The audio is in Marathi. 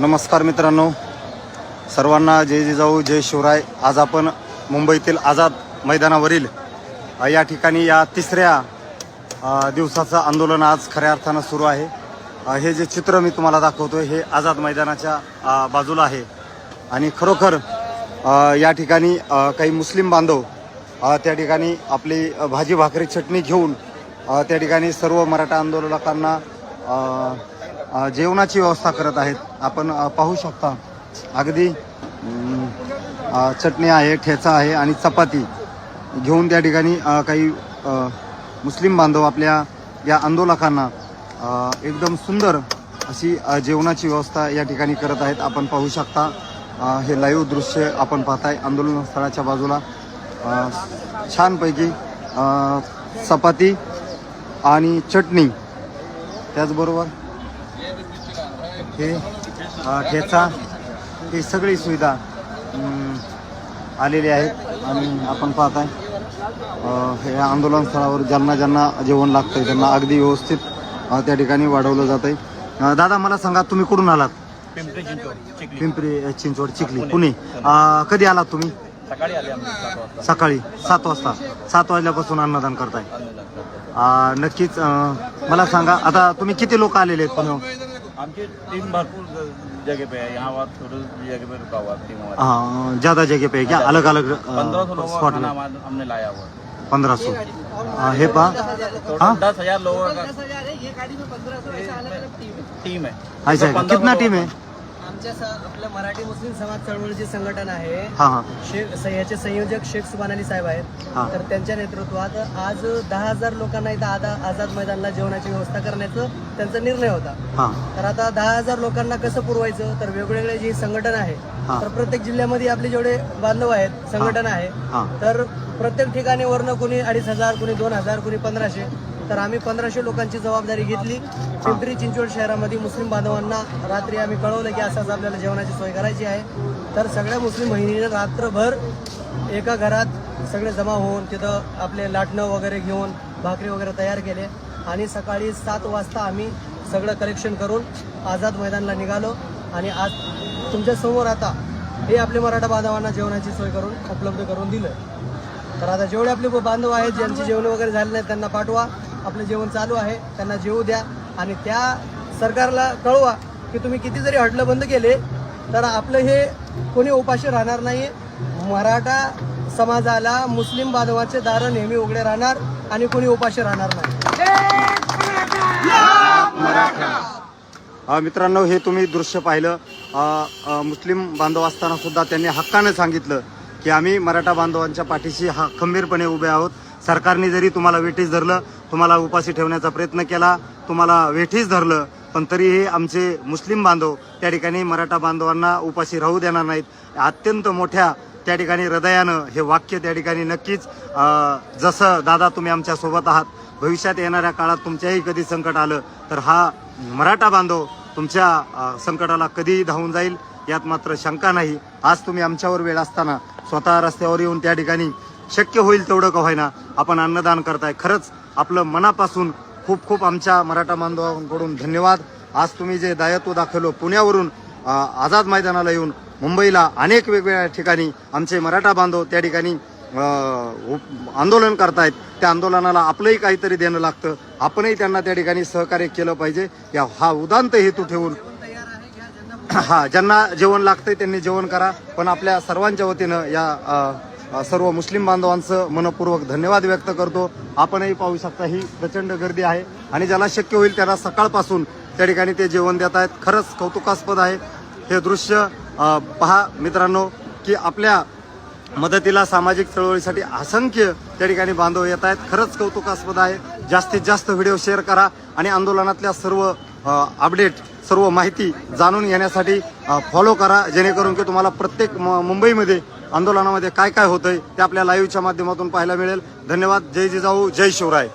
नमस्कार मित्रांनो. सर्वांना जय जिजाऊ जय शिवराय. आज आपण मुंबईतील आझाद मैदानावरील या ठिकाणी या तिसऱ्या दिवसाचं आंदोलन आज खऱ्या अर्थानं सुरू आहे. हे जे चित्र मी तुम्हाला दाखवतो हे आझाद मैदानाच्या बाजूला आहे. आणि खरोखर या ठिकाणी काही मुस्लिम बांधव त्या ठिकाणी आपली भाजी भाकरी चटणी घेऊन त्या ठिकाणी सर्व मराठा आंदोलकांना जेवणाची व्यवस्था करत आहेत. आपण पाहू शकता. अगदी चटणी आहे ठेचा आहे आणि चपाती. घेऊन त्या ठिकाणी काही मुस्लिम बांधव आपल्या या आंदोलकांना एकदम सुंदर अशी जेवणाची व्यवस्था या ठिकाणी करत आहेत. आपण पाहू शकता हे लाईव्ह दृश्य आपण पाहताय. आंदोलन स्थळाच्या बाजूला छानपैकी चपाती आणि चटणी. त्याचबरोबर हे ठेचा ही सगळी सुविधा आलेली आहेत आणि आपण पाहताय हे आंदोलन स्थळावर ज्यांना ज्यांना जेवण लागतंय त्यांना अगदी व्यवस्थित त्या ठिकाणी वाढवलं जात आहे दादा मला सांगा तुम्ही कुठून आलात? पिंपरी चिंचवड चिखली. पुणे. कधी आलात तुम्ही? सकाळी सात वाजता. सात वाजल्यापासून अन्नदान करताय. नक्कीच मला सांगा आता तुम्ही किती लोक आलेले आहेत पुण्याहून आमची टीम भरपूर जगह पे है यहाँ वहाँ थोड़ी जगह पे रुका हुआ टीम हमारी हाँ, ज्यादा जगह पे है क्या अलग अलग पंद्रह सौ लोगों का स्पॉट खाना में हमारे- हमने लाया हुआ है। पंद्रह सौ हे? पा टोटल? दस हजार लोगों का टीम है ऐसा है? 1500 कितना टीम है आमच्या स- आपलं मराठी मुस्लिम समाज चळवळीचे संघटन आहे हाँ हाँ शेख स- याचे संयोजक शेख अली साहेब आहेत हा. तर त्यांच्या नेतृत्वात आज दहा हजार लोकांना इथं आदा आझाद मैदानला जेवणाची व्यवस्था करण्याचं त्यांचा निर्णय होता हाँ तर आता दहा हजार लोकांना कसं पुरवायचं तर वेगवेगळे जे संघटन आहे हा. तर प्रत्येक जिल्ह्यामध्ये आपले जेवढे बांधव आहेत संघटन आहे हा. तर प्रत्येक ठिकाणी वरनं कोणी अडीच हजार कोणी दोन हजार कोणी पंधराशे तर आम्ही पंधराशे लोकांची जबाबदारी घेतली. पिंपरी चिंचवड शहरामध्ये मुस्लिम बांधवांना रात्री आम्ही कळवलं की असंच आपल्याला जेवणाची सोय करायची आहे. तर सगळ्या मुस्लिम बहिणीने रात्रभर एका घरात सगळे जमा होऊन तिथं आपले लाटणं वगैरे घेऊन भाकरी वगैरे तयार केले. आणि सकाळी सात वाजता आम्ही सगळं कलेक्शन करून आझाद मैदानला निघालो. आणि आज तुमच्यासमोर आता हे आपले मराठा बांधवांना जेवणाची सोय करून उपलब्ध करून दिलं. तर आता जेवढे आपले बांधव आहेत ज्यांची जेवण वगैरे झाले नाही त्यांना पाठवा. आपलं जेवण चालू आहे त्यांना जेवू द्या आणि त्या सरकारला कळवा की तुम्ही किती जरी हटलं बंद केले तर आपलं हे कोणी उपाशी राहणार नाही मराठा समाजाला मुस्लिम बांधवाचे दारं नेहमी उघडे राहणार आणि कोणी उपाशी राहणार नाही. मित्रांनो हे तुम्ही दृश्य पाहिलं. मुस्लिम बांधव असताना सुद्धा त्यांनी हक्काने सांगितलं की आम्ही मराठा बांधवांच्या पाठीशी हा खंबीरपणे उभे आहोत. सरकारने जरी तुम्हाला वेठीस धरलं तुम्हाला उपाशी ठेवण्याचा प्रयत्न केला तुम्हाला वेठीस धरलं पण तरीही आमचे मुस्लिम बांधव त्या ठिकाणी मराठा बांधवांना उपाशी राहू देणार नाहीत. अत्यंत मोठ्या त्या ठिकाणी हृदयानं हे वाक्य त्या ठिकाणी नक्कीच जसं दादा तुम्ही आमच्यासोबत आहात भविष्यात येणाऱ्या काळात तुमच्याही कधी संकट आलं तर हा मराठा बांधव तुमच्या संकटाला कधीही धावून जाईल यात मात्र शंका नाही. आज तुम्ही आमच्यावर वेळ असताना स्वतः रस्त्यावर येऊन त्या ठिकाणी शक्य होईल तेवढं का होईना आपण अन्नदान करताय. खरंच आपलं मनापासून खूप खूप आमच्या मराठा बांधवांकडून धन्यवाद. आज तुम्ही जे दायत्व दाखवलं पुण्यावरून आझाद मैदानाला येऊन मुंबईला अनेक वेगवेगळ्या ठिकाणी आमचे मराठा बांधव त्या ठिकाणी उप- आंदोलन करतायत. त्या आंदोलनाला आपलंही काहीतरी देणं लागतं. आपणही त्यांना त्या ठिकाणी सहकार्य केलं पाहिजे. या हा उदांत हेतू ठेवून हा ज्यांना जेवण लागतंय त्यांनी जेवण करा. पण आपल्या सर्वांच्या वतीनं या सर्व मुस्लिम बांधवांचं मनपूर्वक धन्यवाद व्यक्त करतो. आपणही पाहू शकता ही प्रचंड गर्दी आहे आणि ज्याला शक्य होईल त्याला सकाळपासून त्या ठिकाणी ते जेवण देत आहेत. खरंच कौतुकास्पद आहे हे दृश्य. पहा मित्रांनो की आपल्या मदतीला सामाजिक चळवळीसाठी असंख्य त्या ठिकाणी बांधव येत आहेत. खरंच कौतुकास्पद आहे. जास्तीत जास्त व्हिडिओ शेअर करा आणि आंदोलनातल्या सर्व अपडेट सर्व माहिती जाणून घेण्यासाठी फॉलो करा जेणेकरून की तुम्हाला प्रत्येक मुंबईमध्ये आंदोलनामध्ये काय काय होतंय ते आपल्या लाईव्हच्या माध्यमातून पाहायला मिळेल. धन्यवाद. जय जिजाऊ जय शिवराय.